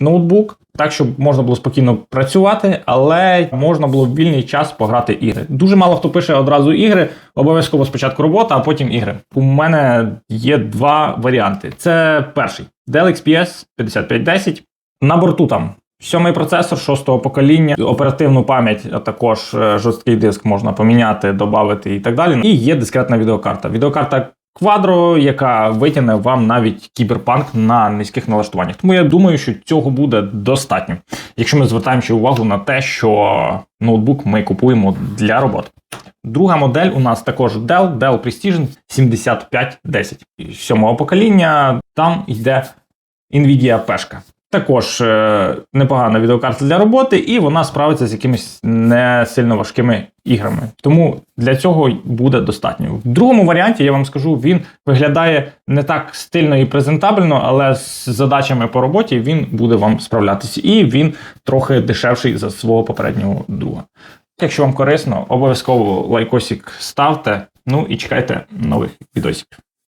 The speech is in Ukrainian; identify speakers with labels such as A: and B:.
A: ноутбук, так щоб можна було спокійно працювати, але можна було в вільний час пограти ігри. Дуже мало хто пише одразу ігри, обов'язково спочатку робота, а потім ігри. У мене є два варіанти. Це перший Dell XPS 5510. На борту там. Сьомий процесор шостого покоління, оперативну пам'ять, а також е, жорсткий диск можна поміняти, додати і так далі. І є дискретна відеокарта. Відеокарта Quadro, яка витягне вам навіть кіберпанк на низьких налаштуваннях. Тому я думаю, що цього буде достатньо, якщо ми звертаємо ще увагу на те, що ноутбук ми купуємо для роботи. Друга модель у нас також Dell, Dell Precision 7510. Сьомого покоління там йде Nvidia пешка. Також е, непогана відеокарта для роботи, і вона справиться з якимись не сильно важкими іграми. Тому для цього буде достатньо. В другому варіанті я вам скажу, він виглядає не так стильно і презентабельно, але з задачами по роботі він буде вам справлятися. І він трохи дешевший за свого попереднього друга. Якщо вам корисно, обов'язково лайкосик ставте. Ну і чекайте нових відосів.